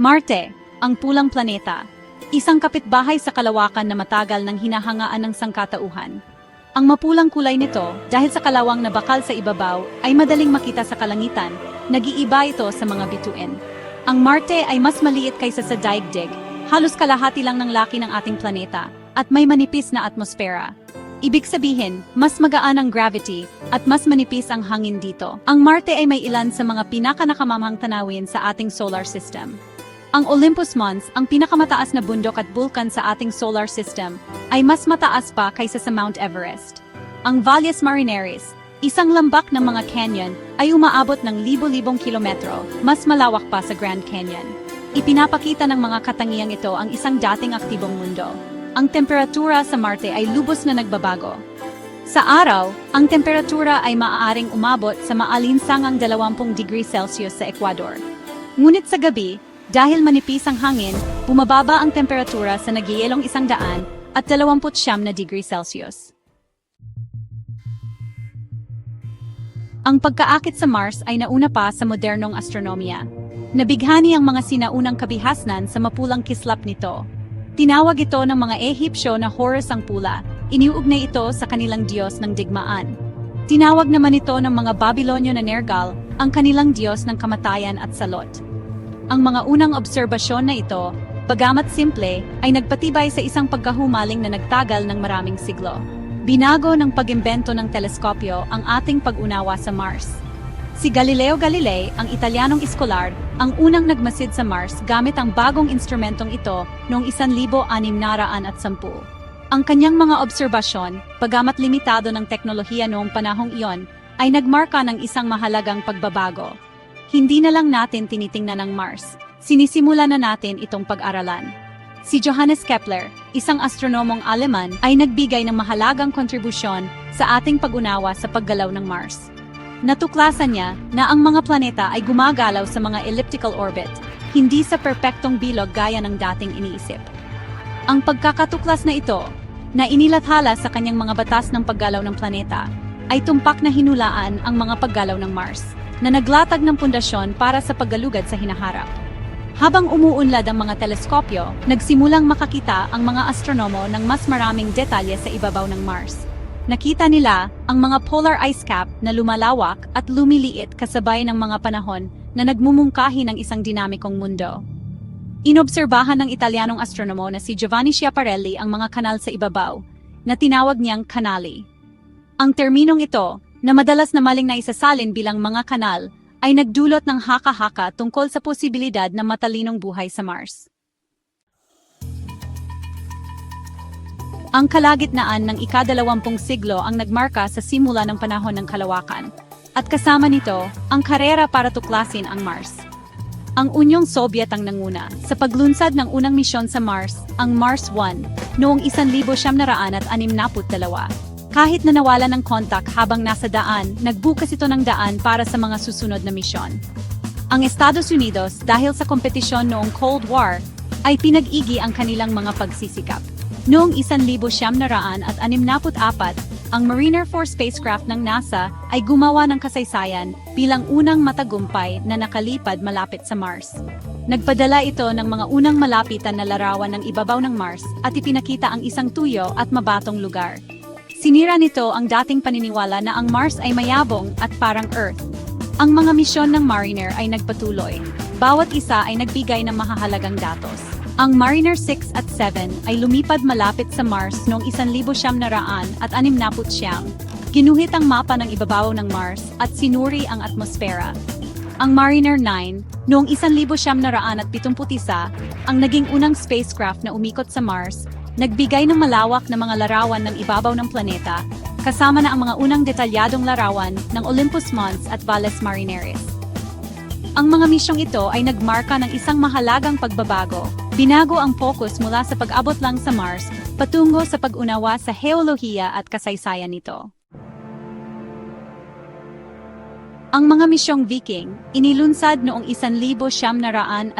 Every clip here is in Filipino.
Marte, ang pulang planeta. Isang kapitbahay sa kalawakan na matagal ng hinahangaan ng sangkatauhan. Ang mapulang kulay nito, dahil sa kalawang na bakal sa ibabaw, ay madaling makita sa kalangitan, nag-iiba ito sa mga bituin. Ang Marte ay mas maliit kaysa sa daigdig, halos kalahati lang ng laki ng ating planeta, at may manipis na atmosfera. Ibig sabihin, mas magaan ang gravity at mas manipis ang hangin dito. Ang Marte ay may ilan sa mga pinakanakamamahang tanawin sa ating solar system. Ang Olympus Mons, ang pinakamataas na bundok at bulkan sa ating solar system, ay mas mataas pa kaysa sa Mount Everest. Ang Valles Marineris, isang lambak ng mga canyon, ay umaabot ng libo-libong kilometro, mas malawak pa sa Grand Canyon. Ipinapakita ng mga katangiang ito ang isang dating aktibong mundo. Ang temperatura sa Marte ay lubos na nagbabago. Sa araw, ang temperatura ay maaaring umabot sa maalinsangang 20 degree Celsius sa Ecuador. Ngunit sa gabi, dahil manipis ang hangin, bumababa ang temperatura sa nagyayelong isang daan at 29 na degree Celsius. Ang pagkaakit sa Mars ay nauna pa sa modernong astronomiya. Nabighani ang mga sinaunang kabihasnan sa mapulang kislap nito. Tinawag ito ng mga Ehipsyo na Horus ang Pula. Iniuugnay ito sa kanilang diyos ng digmaan. Tinawag naman ito ng mga Babylonyo na Nergal ang kanilang diyos ng kamatayan at salot. Ang mga unang obserbasyon na ito, bagamat simple, ay nagpatibay sa isang pagkahumaling na nagtagal ng maraming siglo. Binago ng pag-imbento ng teleskopyo ang ating pag-unawa sa Mars. Si Galileo Galilei, ang Italianong iskolar, ang unang nagmasid sa Mars gamit ang bagong instrumentong ito noong 1610. Ang kanyang mga obserbasyon, bagamat limitado ng teknolohiya noong panahong iyon, ay nagmarka ng isang mahalagang pagbabago. Hindi na lang natin tinitingnan ang Mars, sinisimula na natin itong pag-aralan. Si Johannes Kepler, isang astronomong Aleman, ay nagbigay ng mahalagang kontribusyon sa ating pag-unawa sa paggalaw ng Mars. Natuklasan niya na ang mga planeta ay gumagalaw sa mga elliptical orbit, hindi sa perpektong bilog gaya ng dating iniisip. Ang pagkakatuklas na ito, na inilathala sa kanyang mga batas ng paggalaw ng planeta, ay tumpak na hinulaan ang mga paggalaw ng Mars, na naglatag ng pundasyon para sa paggalugad sa hinaharap. Habang umuunlad ang mga teleskopyo, nagsimulang makakita ang mga astronomo ng mas maraming detalye sa ibabaw ng Mars. Nakita nila ang mga polar ice cap na lumalawak at lumiliit kasabay ng mga panahon na nagmumungkahi ng isang dinamikong mundo. Inobserbahan ng Italianong astronomo na si Giovanni Schiaparelli ang mga kanal sa ibabaw, na tinawag niyang kanali. Ang terminong ito, na madalas na maling naisasalin bilang mga kanal, ay nagdulot ng haka-haka tungkol sa posibilidad ng matalinong buhay sa Mars. Ang kalagitnaan ng ikadalawampung siglo ang nagmarka sa simula ng panahon ng kalawakan. At kasama nito, ang karera para tuklasin ang Mars. Ang Unyong Soviet ang nanguna sa paglunsad ng unang misyon sa Mars, ang Mars 1, noong 1962. Kahit na nawala ng kontak habang nasa daan, nagbukas ito ng daan para sa mga susunod na misyon. Ang Estados Unidos, dahil sa kompetisyon noong Cold War, ay pinag-igi ang kanilang mga pagsisikap. Noong 1964, ang Mariner 4 spacecraft ng NASA ay gumawa ng kasaysayan bilang unang matagumpay na nakalipad malapit sa Mars. Nagpadala ito ng mga unang malapitan na larawan ng ibabaw ng Mars at ipinakita ang isang tuyo at mabatong lugar. Sinira nito ang dating paniniwala na ang Mars ay mayabong at parang Earth. Ang mga misyon ng Mariner ay nagpatuloy. Bawat isa ay nagbigay ng mahahalagang datos. Ang Mariner 6 at 7 ay lumipad malapit sa Mars noong 1969 at 69. Ginuhit ang mapa ng ibabaw ng Mars at sinuri ang atmosfera. Ang Mariner 9, noong 1971, ang naging unang spacecraft na umikot sa Mars, nagbigay ng malawak na mga larawan ng ibabaw ng planeta, kasama na ang mga unang detalyadong larawan ng Olympus Mons at Valles Marineris. Ang mga misyong ito ay nagmarka ng isang mahalagang pagbabago. Binago ang focus mula sa pag-abot lang sa Mars patungo sa pag-unawa sa heolohiya at kasaysayan nito. Ang mga misyong Viking, inilunsad noong 1975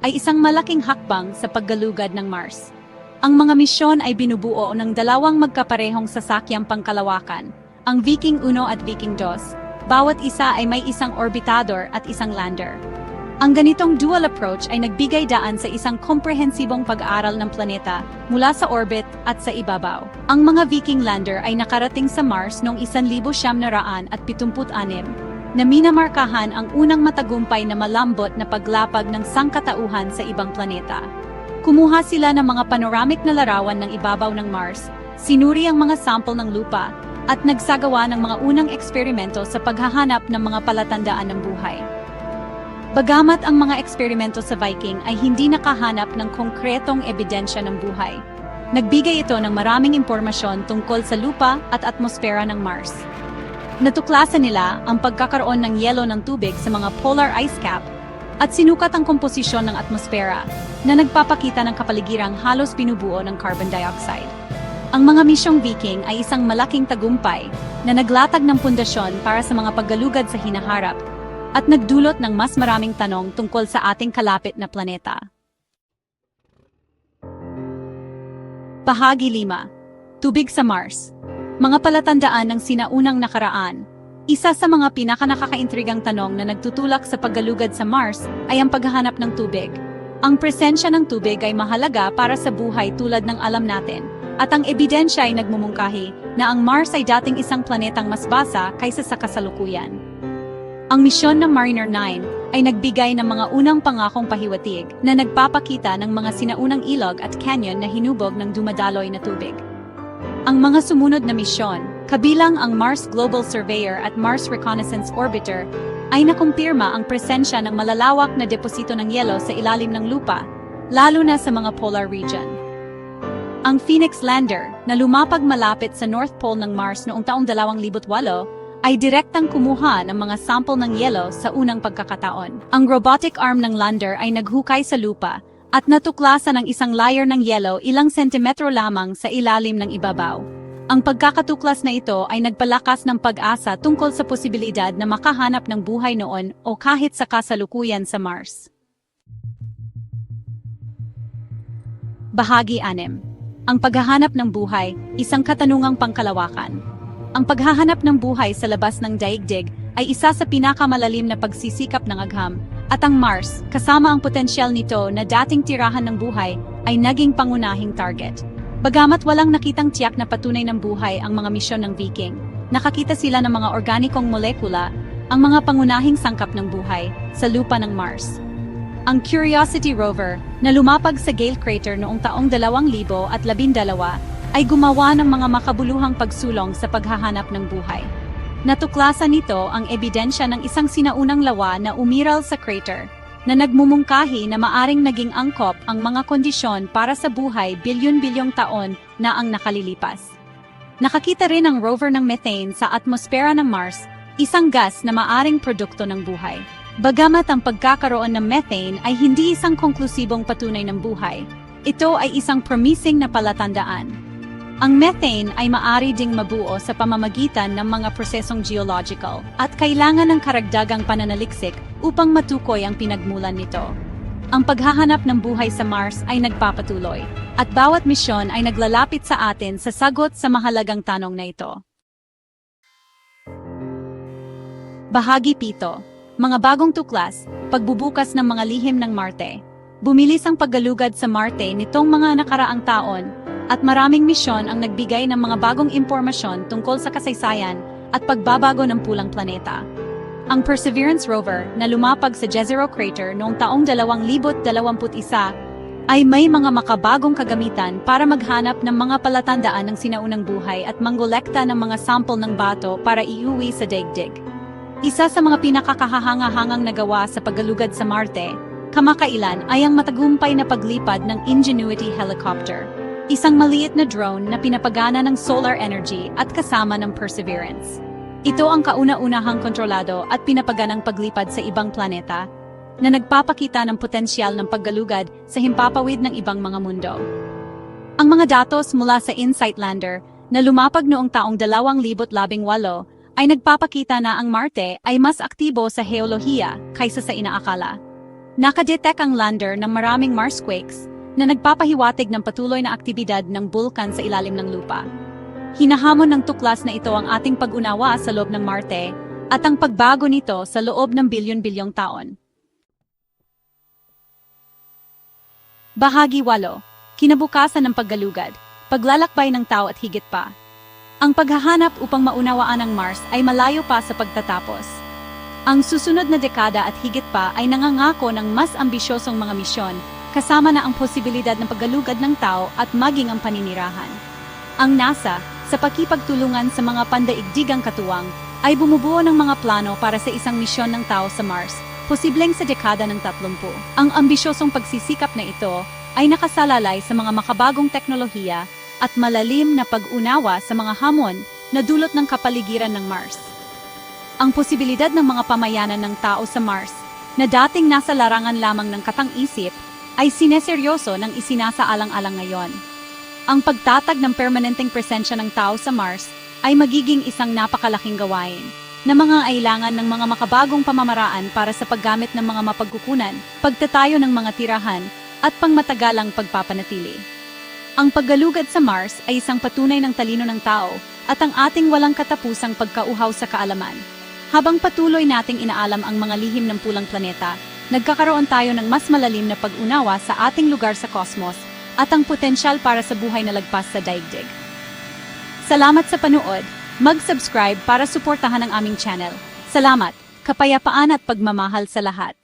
ay isang malaking hakbang sa paggalugad ng Mars. Ang mga misyon ay binubuo ng dalawang magkaparehong sasakyang pangkalawakan, ang Viking 1 at Viking 2. Bawat isa ay may isang orbitador at isang lander. Ang ganitong dual approach ay nagbigay daan sa isang komprehensibong pag-aaral ng planeta mula sa orbit at sa ibabaw. Ang mga Viking lander ay nakarating sa Mars noong 1976 na minamarkahan ang unang matagumpay na malambot na paglapag ng sangkatauhan sa ibang planeta. Kumuha sila ng mga panoramic na larawan ng ibabaw ng Mars, sinuri ang mga sample ng lupa, at nagsagawa ng mga unang eksperimento sa paghahanap ng mga palatandaan ng buhay. Bagamat ang mga eksperimento sa Viking ay hindi nakahanap ng konkretong ebidensya ng buhay, nagbigay ito ng maraming impormasyon tungkol sa lupa at atmosfera ng Mars. Natuklasan nila ang pagkakaroon ng yelo ng tubig sa mga polar ice cap at sinukat ang komposisyon ng atmosfera na nagpapakita ng kapaligirang halos binubuo ng carbon dioxide. Ang mga misyong Viking ay isang malaking tagumpay na naglatag ng pundasyon para sa mga paggalugad sa hinaharap at nagdulot ng mas maraming tanong tungkol sa ating kalapit na planeta. Bahagi 5. Tubig sa Mars. Mga palatandaan ng sinaunang nakaraan. Isa sa mga pinakanakakaintrigang tanong na nagtutulak sa paggalugad sa Mars ay ang paghahanap ng tubig. Ang presensya ng tubig ay mahalaga para sa buhay tulad ng alam natin, at ang ebidensya ay nagmumungkahi na ang Mars ay dating isang planetang mas basa kaysa sa kasalukuyan. Ang misyon ng Mariner 9 ay nagbigay ng mga unang pangakong pahiwatig na nagpapakita ng mga sinaunang ilog at canyon na hinubog ng dumadaloy na tubig. Ang mga sumunod na misyon, kabilang ang Mars Global Surveyor at Mars Reconnaissance Orbiter, ay nakumpirma ang presensya ng malalawak na deposito ng yelo sa ilalim ng lupa, lalo na sa mga polar region. Ang Phoenix Lander, na lumapag malapit sa North Pole ng Mars noong taong 2008, ay direktang kumuha ng mga sample ng yelo sa unang pagkakataon. Ang robotic arm ng lander ay naghukay sa lupa at natuklasan ng isang layer ng yelo ilang sentimetro lamang sa ilalim ng ibabaw. Ang pagkakatuklas na ito ay nagpalakas ng pag-asa tungkol sa posibilidad na makahanap ng buhay noon o kahit sa kasalukuyan sa Mars. Bahagi 6. Ang paghahanap ng buhay, isang katanungang pangkalawakan. Ang paghahanap ng buhay sa labas ng daigdig ay isa sa pinakamalalim na pagsisikap ng agham, at ang Mars, kasama ang potensyal nito na dating tirahan ng buhay, ay naging pangunahing target. Bagamat walang nakitang tiyak na patunay ng buhay ang mga misyon ng Viking, nakakita sila ng mga organikong molekula, ang mga pangunahing sangkap ng buhay, sa lupa ng Mars. Ang Curiosity rover, na lumapag sa Gale Crater noong taong 2012, ay gumawa ng mga makabuluhang pagsulong sa paghahanap ng buhay. Natuklasan nito ang ebidensya ng isang sinaunang lawa na umiral sa crater, na nagmumungkahi na maaring naging angkop ang mga kondisyon para sa buhay bilyon-bilyong taon na ang nakalilipas. Nakakita rin ang rover ng methane sa atmosfera ng Mars, isang gas na maaring produkto ng buhay. Bagamat ang pagkakaroon ng methane ay hindi isang konklusibong patunay ng buhay, ito ay isang promising na palatandaan. Ang methane ay maari ding mabuo sa pamamagitan ng mga prosesong geological at kailangan ng karagdagang pananaliksik upang matukoy ang pinagmulan nito. Ang paghahanap ng buhay sa Mars ay nagpapatuloy at bawat misyon ay naglalapit sa atin sa sagot sa mahalagang tanong na ito. Bahagi 7. Mga bagong tuklas, pagbubukas ng mga lihim ng Marte. Bumilis ang paggalugad sa Marte nitong mga nakaraang taon at maraming misyon ang nagbigay ng mga bagong impormasyon tungkol sa kasaysayan at pagbabago ng pulang planeta. Ang Perseverance rover na lumapag sa Jezero Crater noong taong 2021 ay may mga makabagong kagamitan para maghanap ng mga palatandaan ng sinaunang buhay at manggolekta ng mga sample ng bato para iuwi sa daigdig. Isa sa mga pinakakahahanga-hangang nagawa sa paggalugad sa Marte, kamakailan ay ang matagumpay na paglipad ng Ingenuity helicopter, isang maliit na drone na pinapagana ng solar energy at kasama ng Perseverance. Ito ang kauna-unahang kontrolado at pinapaganang paglipad sa ibang planeta na nagpapakita ng potensyal ng paggalugad sa himpapawid ng ibang mga mundo. Ang mga datos mula sa InSight Lander na lumapag noong taong 2018 ay nagpapakita na ang Marte ay mas aktibo sa heolohiya kaysa sa inaakala. Nakadetect ang lander ng maraming Marsquakes na nagpapahiwatig ng patuloy na aktibidad ng bulkan sa ilalim ng lupa. Hinahamon ng tuklas na ito ang ating pag-unawa sa loob ng Marte at ang pagbago nito sa loob ng bilyon-bilyong taon. Bahagi 8. Kinabukasan ng paggalugad, paglalakbay ng tao at higit pa. Ang paghahanap upang maunawaan ang Mars ay malayo pa sa pagtatapos. Ang susunod na dekada at higit pa ay nangangako ng mas ambisyosong mga misyon, kasama na ang posibilidad ng paggalugad ng tao at maging ang paninirahan. Ang NASA, sa pakipagtulungan sa mga pandaigdigang katuwang, ay bumubuo ng mga plano para sa isang misyon ng tao sa Mars, posibleng sa dekada ng 30. Ang ambisyosong pagsisikap na ito ay nakasalalay sa mga makabagong teknolohiya at malalim na pag-unawa sa mga hamon na dulot ng kapaligiran ng Mars. Ang posibilidad ng mga pamayanan ng tao sa Mars na dating nasa larangan lamang ng katang-isip ay sineseryoso ng isinasaalang-alang ngayon. Ang pagtatag ng permanenteng presensya ng tao sa Mars ay magiging isang napakalaking gawain na mga ailangan ng mga makabagong pamamaraan para sa paggamit ng mga mapagkukunan, pagtatayo ng mga tirahan, at pangmatagalang pagpapanatili. Ang paggalugad sa Mars ay isang patunay ng talino ng tao at ang ating walang katapusang pagkauhaw sa kaalaman. Habang patuloy nating inaalam ang mga lihim ng pulang planeta, nagkakaroon tayo ng mas malalim na pag-unawa sa ating lugar sa kosmos at ang potensyal para sa buhay na lagpas sa daigdig. Salamat sa panood. Mag-subscribe para suportahan ang aming channel. Salamat, kapayapaan at pagmamahal sa lahat.